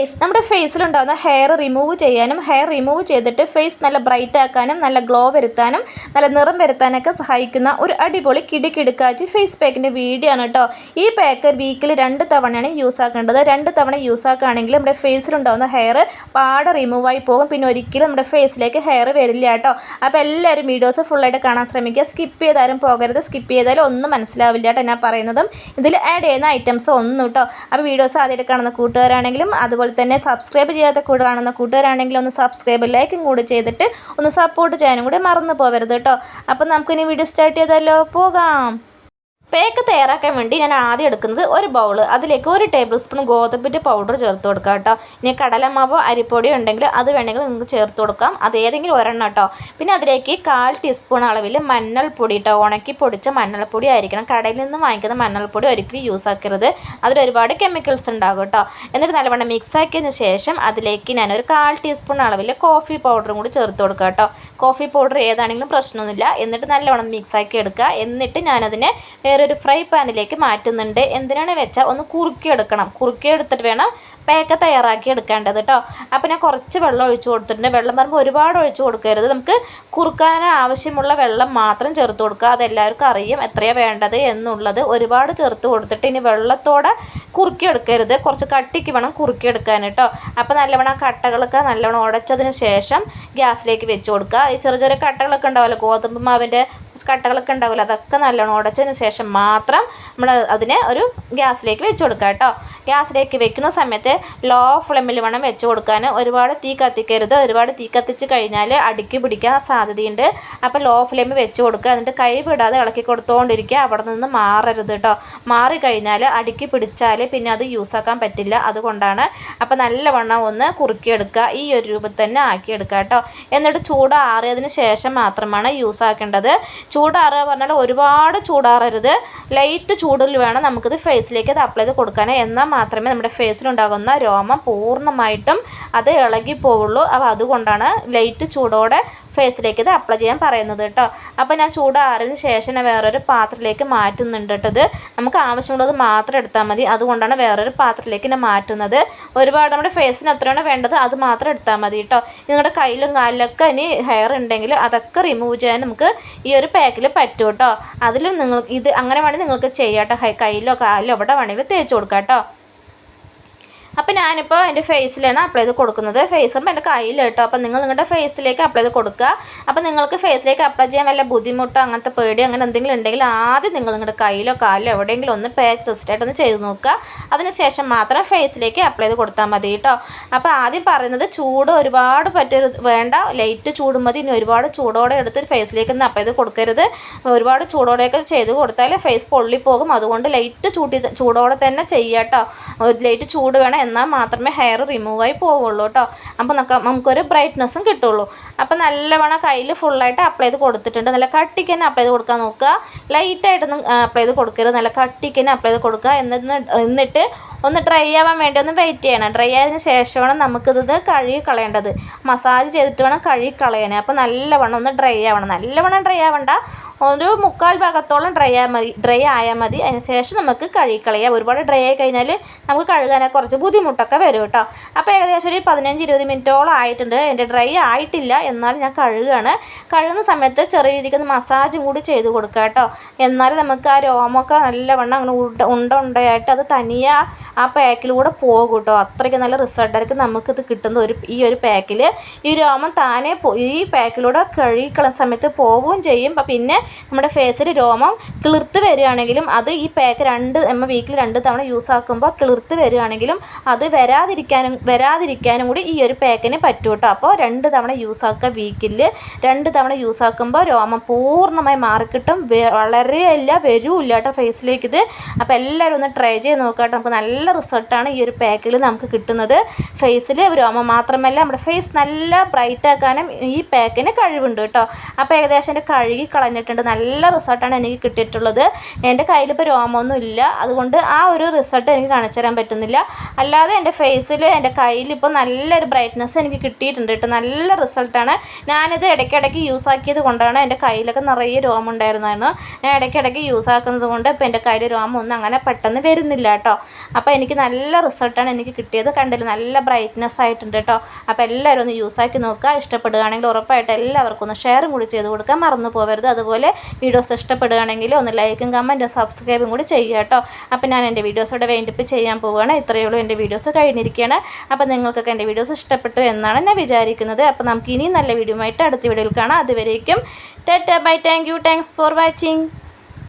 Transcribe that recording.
Face നമ്മുടെ ഫേസിലുണ്ടാകുന്ന hair remove ചെയ്യാനും ഹെയർ റിമൂവ് ചെയ്തിട്ട് ഫേസ് നല്ല ബ്രൈറ്റ് ആക്കാനും നല്ല ഗ്ലോ വരുത്താനും നല്ല നിറം വരുത്താനൊക്കെ സഹായിക്കുന്ന ഒരു അടിപൊളി കിടുക്കിടുക്കാച്ചി ഫേസ് പാക്കിന്റെ വീഡിയോ ആണ് കേട്ടോ ഈ പാക്ക് വീക്കിൽ രണ്ട് തവണയാണ് യൂസ് ആക്കേണ്ടത്. രണ്ട് തവണ യൂസ് ആക്കുകയാണെങ്കിൽ നമ്മുടെ ഫേസിലുണ്ടാകുന്ന ഹെയർ പാടെ റിമൂവായി പോകും. പിന്നെ ഒരിക്കലും നമ്മുടെ ഫേസിലേക്ക് ഹെയർ വരില്ല കേട്ടോ അപ്പോൾ എല്ലാവരും വീഡിയോസ് ഫുള്ളായിട്ട് കാണാൻ ശ്രമിക്കുക. സ്കിപ്പ് ചെയ്താലും പോകരുത്. സ്കിപ്പ് ചെയ്താലും ഒന്നും മനസ്സിലാവില്ല കേട്ടോ ഞാൻ പറയുന്നതും. ഇതിൽ ആഡ് ചെയ്യുന്ന ഐറ്റംസ് ഒന്നും കേട്ടോ അപ്പോൾ വീഡിയോസ് ആദ്യമായിട്ട് കാണുന്ന കൂട്ടുകാരാണെങ്കിലും അതുപോലെ തന്നെ സബ്സ്ക്രൈബ് ചെയ്യാത്ത കൂടെ കാണുന്ന കൂട്ടുകാരാണെങ്കിൽ ഒന്ന് സബ്സ്ക്രൈബ് ലൈക്കും കൂടി ചെയ്തിട്ട് ഒന്ന് സപ്പോർട്ട് ചെയ്യാനും കൂടി മറന്നു പോകരുത് കേട്ടോ. അപ്പം നമുക്കിനി വീഡിയോ സ്റ്റാർട്ട് ചെയ്താലോ പോകാം. പേക്ക് തയ്യാറാക്കാൻ വേണ്ടി ഞാൻ ആദ്യം എടുക്കുന്നത് ഒരു ബൗൾ അതിലേക്ക് ഒരു ടേബിൾ സ്പൂൺ ഗോതമ്പിന്റെ പൗഡർ ചേർത്ത് കൊടുക്കാം കേട്ടോ. ഇനി കടലമാവോ അരിപ്പൊടിയോ ഉണ്ടെങ്കിൽ അത് വേണമെങ്കിൽ നിങ്ങൾക്ക് ചേർത്ത് കൊടുക്കാം. അത് ഏതെങ്കിലും ഒരെണ്ണം കേട്ടോ. പിന്നെ അതിലേക്ക് കാൽ ടീസ്പൂൺ അളവിൽ മഞ്ഞൾപ്പൊടി കേട്ടോ. ഉണക്കി പൊടിച്ച മഞ്ഞൾപ്പൊടി ആയിരിക്കണം. കടയിൽ നിന്ന് വാങ്ങിക്കുന്ന മഞ്ഞൾപ്പൊടി ഒരിക്കലും യൂസ് ആക്കരുത്. അതിൽ ഒരുപാട് കെമിക്കൽസ് ഉണ്ടാകും കേട്ടോ. എന്നിട്ട് നല്ലവണ്ണം മിക്സ് ആക്കിയതിന് ശേഷം അതിലേക്ക് ഞാനൊരു കാൽ ടീസ്പൂൺ അളവിൽ കോഫി പൗഡറും കൂടി ചേർത്ത് കൊടുക്കുക കേട്ടോ. കോഫി പൗഡർ ഏതാണെങ്കിലും പ്രശ്നമൊന്നുമില്ല. എന്നിട്ട് നല്ലവണ്ണം മിക്സ് ആക്കി എടുക്കുക. എന്നിട്ട് ഞാനതിനെ വേറൊരു ഫ്രൈ പാനിലേക്ക് മാറ്റുന്നുണ്ട്. എന്തിനാണ് വെച്ചാൽ ഒന്ന് കുറുക്കിയെടുക്കണം. കുറുക്കിയെടുത്തിട്ട് വേണം പേക്ക തയ്യാറാക്കി എടുക്കേണ്ടത് കേട്ടോ അപ്പോൾ ഞാൻ കുറച്ച് വെള്ളം ഒഴിച്ചു കൊടുത്തിട്ടുണ്ട്. വെള്ളം പറയുമ്പോൾ ഒരുപാട് ഒഴിച്ചു കൊടുക്കരുത്. നമുക്ക് കുറുക്കാൻ ആവശ്യമുള്ള വെള്ളം മാത്രം ചേർത്ത് കൊടുക്കുക. അതെല്ലാവർക്കും അറിയും എത്രയാണ് വേണ്ടത് എന്നുള്ളത് ഒരുപാട് ചേർത്ത് കൊടുത്തിട്ട് ഇനി വെള്ളത്തോടെ കുറുക്കിയെടുക്കരുത്. കുറച്ച് കട്ടിക്ക് വേണം കുറുക്കിയെടുക്കാൻ കേട്ടോ അപ്പോൾ നല്ലവണ്ണം കട്ടകളൊക്കെ നല്ലവണ്ണം ഉടച്ചതിന് ശേഷം ഗ്യാസിലേക്ക് വെച്ച് കൊടുക്കുക. ഈ ചെറിയ ചെറിയ കട്ടകളൊക്കെ ഉണ്ടാവുമല്ലോ ഗോതമ്പ് മാവിന്റെ കട്ടകളൊക്കെ ഉണ്ടാവില്ല. അതൊക്കെ നല്ലോണം ഉടച്ചതിന് ശേഷം മാത്രം നമ്മൾ അതിനെ ഒരു ഗ്യാസിലേക്ക് വെച്ച് കൊടുക്കുക കേട്ടോ. ഗ്യാസിലേക്ക് വെക്കുന്ന സമയത്ത് ലോ ഫ്ലെയിമിൽ വേണം വെച്ച് കൊടുക്കാൻ. ഒരുപാട് തീ കത്തിക്കരുത്. ഒരുപാട് തീ കത്തിച്ച് കഴിഞ്ഞാൽ അടുക്കി പിടിക്കാൻ സാധ്യതയുണ്ട്. അപ്പോൾ ലോ ഫ്ലെയിമിൽ വെച്ച് കൊടുക്കുക. എന്നിട്ട് കൈ വിടാതെ ഇളക്കി കൊടുത്തുകൊണ്ടിരിക്കുക അവിടെ നിന്ന് മാറരുത് കേട്ടോ. മാറിക്കഴിഞ്ഞാൽ അടുക്കി പിടിച്ചാൽ പിന്നെ അത് യൂസാക്കാൻ പറ്റില്ല. അതുകൊണ്ടാണ് അപ്പോൾ നല്ലവണ്ണം ഒന്ന് കുറുക്കിയെടുക്കുക. ഈ ഒരു രൂപത്തിൽ തന്നെ ആക്കിയെടുക്കുക കേട്ടോ. എന്നിട്ട് ചൂടാറിയതിന് ശേഷം മാത്രമാണ് യൂസ് ആക്കേണ്ടത്. ചൂടാറുക പറഞ്ഞാൽ ഒരുപാട് ചൂടാറരുത്. ലൈറ്റ് ചൂടിൽ വേണം നമുക്കിത് ഫേസിലേക്ക് അത് അപ്ലൈ ചെയ്ത് കൊടുക്കാൻ എന്നാൽ മാത്രമേ നമ്മുടെ ഫേസിലുണ്ടാകുന്ന രോമം പൂർണമായിട്ടും അത് ഇളകി പോവുള്ളൂ അപ്പോൾ അതുകൊണ്ടാണ് ലൈറ്റ് ചൂടോടെ ഫേസിലേക്ക് ഇത് അപ്ലൈ ചെയ്യാൻ പറയുന്നത് കേട്ടോ അപ്പോൾ ഞാൻ ചൂടാറിന് ശേഷം വേറൊരു പാത്രത്തിലേക്ക് മാറ്റുന്നുണ്ട് കേട്ടോ ഇത്. നമുക്ക് ആവശ്യമുള്ളത് മാത്രം എടുത്താൽ മതി. അതുകൊണ്ടാണ് വേറൊരു പാത്രത്തിലേക്ക് ഞാൻ മാറ്റുന്നത്. ഒരുപാട് നമ്മുടെ ഫേസിന് എത്രയാണ് വേണ്ടത് അത് മാത്രം എടുത്താൽ മതി കേട്ടോ നിങ്ങളുടെ കയ്യിലും കാലിലൊക്കെ ഇനി ഹെയർ ഉണ്ടെങ്കിൽ അതൊക്കെ റിമൂവ് ചെയ്യാൻ നമുക്ക് ഈ ഒരു പാക്കിൽ പറ്റും കേട്ടോ അതിലും നിങ്ങൾ ഇത് അങ്ങനെ വേണമെങ്കിൽ നിങ്ങൾക്ക് ചെയ്യാം കേട്ടോ കയ്യിലോ കാലിലോ എവിടെ വേണമെങ്കിലും തേച്ച് കൊടുക്കാം കേട്ടോ അപ്പോൾ ഞാനിപ്പോൾ എന്റെ ഫേസിലാണ് അപ്ലൈ ചെയ്ത് കൊടുക്കുന്നത്. ഫേസും എന്റെ കയ്യിൽ കേട്ടോ അപ്പോൾ നിങ്ങൾ നിങ്ങളുടെ ഫേസിലേക്ക് അപ്ലൈ ചെയ്ത് കൊടുക്കുക. അപ്പോൾ നിങ്ങൾക്ക് ഫേസിലേക്ക് അപ്ലൈ ചെയ്യാൻ വല്ല ബുദ്ധിമുട്ടോ അങ്ങനത്തെ പേടി അങ്ങനെ എന്തെങ്കിലും ഉണ്ടെങ്കിൽ ആദ്യം നിങ്ങൾ നിങ്ങളുടെ കയ്യിലോ കാലിലോ എവിടെയെങ്കിലും ഒന്ന് പേച്ച് റിസ്റ്റായിട്ട് ഒന്ന് ചെയ്ത് നോക്കുക. അതിനുശേഷം മാത്രം ഫേസിലേക്ക് അപ്ലൈ ചെയ്ത് കൊടുത്താൽ മതി കേട്ടോ. അപ്പോൾ ആദ്യം പറയുന്നത് ചൂട് ഒരുപാട് പറ്റരു വേണ്ട. ലൈറ്റ് ചൂട് മതി. ഇനി ഒരുപാട് ചൂടോടെ എടുത്ത് ഫേസിലേക്ക് ഒന്ന് അപ്ലൈ ചെയ്ത് കൊടുക്കരുത്. ഒരുപാട് ചൂടോടെയൊക്കെ ചെയ്ത് കൊടുത്താൽ ഫേസ് പൊള്ളിപ്പോകും. അതുകൊണ്ട് ലൈറ്റ് ചൂട്ടി ചൂടോടെ തന്നെ ചെയ്യാം കേട്ടോ. ലൈറ്റ് ചൂട് വേണം എന്നാൽ മാത്രമേ ഹെയർ റിമൂവ് ആയി പോവുള്ളൂ കേട്ടോ. അപ്പോൾ നമുക്ക് നമുക്കൊരു ബ്രൈറ്റ്നസ്സും കിട്ടുള്ളൂ. അപ്പോൾ നല്ലവണ്ണം കയ്യിൽ ഫുള്ളായിട്ട് അപ്ലൈ ചെയ്ത് കൊടുത്തിട്ടുണ്ട്. നല്ല കട്ടിക്ക് തന്നെ അപ്ലൈ ചെയ്ത് കൊടുക്കാൻ നോക്കുക. ലൈറ്റായിട്ടൊന്നും അപ്ലൈ ചെയ്ത് കൊടുക്കരുത്. നല്ല കട്ടിക്ക് തന്നെ അപ്ലൈ ചെയ്ത് കൊടുക്കുക. എന്നിട്ട് ഒന്ന് ഡ്രൈ ആവാൻ വേണ്ടി ഒന്ന് വെയിറ്റ് ചെയ്യണം. ഡ്രൈ ആയതിന് ശേഷമാണ് നമുക്കിത് കഴുകി കളയേണ്ടത്. മസാജ് ചെയ്തിട്ട് വേണം കഴുകി കളയാൻ. അപ്പോൾ നല്ലവണ്ണം ഒന്ന് ഡ്രൈ ആവണം. നല്ലവണ്ണം ഡ്രൈ ആവണ്ട. ഒരു മുക്കാൽ ഭാഗത്തോളം ഡ്രൈ ആയാൽ മതി. ഡ്രൈ ആയാൽ മതി. അതിന് ശേഷം നമുക്ക് കഴുകി കളയാം. ഒരുപാട് ഡ്രൈ ആയി കഴിഞ്ഞാൽ നമുക്ക് കഴുകാനൊക്കെ കുറച്ച് ബുദ്ധിമുട്ടൊക്കെ വരും കേട്ടോ അപ്പോൾ ഏകദേശം ഒരു പതിനഞ്ച് ഇരുപത് മിനിറ്റോളം ആയിട്ടുണ്ട്. എന്റെ ഡ്രൈ ആയിട്ടില്ല. എന്നാൽ ഞാൻ കഴുകുകയാണ് കഴുകുന്ന സമയത്ത് ചെറിയ രീതിക്ക് ഒന്ന് മസാജും കൂടി ചെയ്ത് കൊടുക്കുക കേട്ടോ എന്നാൽ നമുക്ക് ആ രോമമൊക്കെ നല്ലവണ്ണം അങ്ങനെ ഉണ്ട ഉണ്ടയായിട്ട് അത് തനിയെ ആ പാക്കിലൂടെ പോകും കേട്ടോ അത്രയ്ക്ക് നല്ല റിസൾട്ടായിരിക്കും നമുക്കിത് കിട്ടുന്ന ഒരു ഈ ഒരു പാക്കിൽ ഈ രോമം താനെ ഈ പാക്കിലൂടെ കഴുകിക്കളുന്ന സമയത്ത് പോവുകയും ചെയ്യും. പിന്നെ നമ്മുടെ ഫേസിൽ രോമം കിളിർത്ത് വരികയാണെങ്കിലും അത് ഈ പാക്ക് രണ്ട് നമ്മൾ വീക്കിൽ രണ്ട് തവണ യൂസ് ആക്കുമ്പോൾ കിളിർത്ത് വരികയാണെങ്കിലും അത് വരാതിരിക്കാനും വരാതിരിക്കാനും കൂടി ഈ ഒരു പാക്കിന് പറ്റും കേട്ടോ അപ്പോൾ രണ്ട് തവണ യൂസ് ആക്കുക വീക്കിൽ രണ്ട് തവണ യൂസ് ആക്കുമ്പോൾ രോമം പൂർണമായി മാറിക്കിട്ടും. വളരെ ഇല്ല വരില്ല കേട്ടോ ഫേസിലേക്ക് ഇത്. അപ്പോൾ എല്ലാവരും ഒന്ന് ട്രൈ ചെയ്ത് നോക്കാം കേട്ടോ നമുക്ക് നല്ല റിസൾട്ടാണ് ഈ ഒരു പാക്കിൽ നമുക്ക് കിട്ടുന്നത്. ഫേസിൽ രോമം മാത്രമല്ല നമ്മുടെ ഫേസ് നല്ല ബ്രൈറ്റ് ആക്കാനും ഈ പാക്കിന് കഴിവുണ്ട് കേട്ടോ. അപ്പോൾ ഏകദേശം എന്റെ കഴുകി കളഞ്ഞിട്ടുണ്ട്. നല്ല റിസൾട്ടാണ് എനിക്ക് കിട്ടിയിട്ടുള്ളത്. എന്റെ കയ്യിൽ ഇപ്പോൾ രോമമൊന്നും ഇല്ല. അതുകൊണ്ട് ആ ഒരു റിസൾട്ട് എനിക്ക് കാണിച്ചു തരാൻ പറ്റുന്നില്ല. അല്ലാതെ എന്റെ ഫേസിൽ എന്റെ കയ്യിൽ ഇപ്പോൾ നല്ലൊരു ബ്രൈറ്റ്നസ് എനിക്ക് കിട്ടിയിട്ടുണ്ട് കേട്ടോ. നല്ല റിസൾട്ടാണ്. ഞാനിത് ഇടയ്ക്കിടയ്ക്ക് യൂസ് ആക്കിയത് കൊണ്ടാണ് എന്റെ കയ്യിലൊക്കെ നിറയെ രോമം ഉണ്ടായിരുന്നതാണ് ഞാൻ ഇടയ്ക്കിടയ്ക്ക് യൂസ് ആക്കുന്നത് കൊണ്ട് ഇപ്പോൾ എന്റെ കയ്യിൽ രോമം ഒന്നും അങ്ങനെ പെട്ടെന്ന് വരുന്നില്ല കേട്ടോ. അപ്പോൾ എനിക്ക് നല്ല റിസൾട്ടാണ് എനിക്ക് കിട്ടിയത്. കണ്ടില്ല? നല്ല ബ്രൈറ്റ്നെസ് ആയിട്ടുണ്ട് കേട്ടോ അപ്പോൾ എല്ലാവരും ഒന്ന് യൂസാക്കി നോക്കുക. ഇഷ്ടപ്പെടുകയാണെങ്കിൽ ഉറപ്പായിട്ട് എല്ലാവർക്കും ഒന്ന് ഷെയറും കൂടി ചെയ്ത് കൊടുക്കാൻ മറന്നു പോകരുത് അതുപോലെ വീഡിയോസ് ഇഷ്ടപ്പെടുകയാണെങ്കിൽ ഒന്ന് ലൈക്കും കമന്റും സബ്സ്ക്രൈബും കൂടി ചെയ്യുക കേട്ടോ അപ്പോൾ ഞാൻ എന്റെ വീഡിയോസോടെ വേണ്ടിപ്പ് ചെയ്യാൻ പോവുകയാണ്. ഇത്രയേ ഉള്ളൂ എന്റെ വീഡിയോസ് കഴിഞ്ഞിരിക്കുകയാണ് അപ്പോൾ നിങ്ങൾക്കൊക്കെ എന്റെ വീഡിയോസ് ഇഷ്ടപ്പെട്ടു എന്നാണ് ഞാൻ വിചാരിക്കുന്നത്. അപ്പോൾ നമുക്ക് ഇനിയും നല്ല വീഡിയോ ആയിട്ട് അടുത്ത വീഡിയോയിൽ കാണാം. അതുവരേക്കും tata bye thank you thanks for watching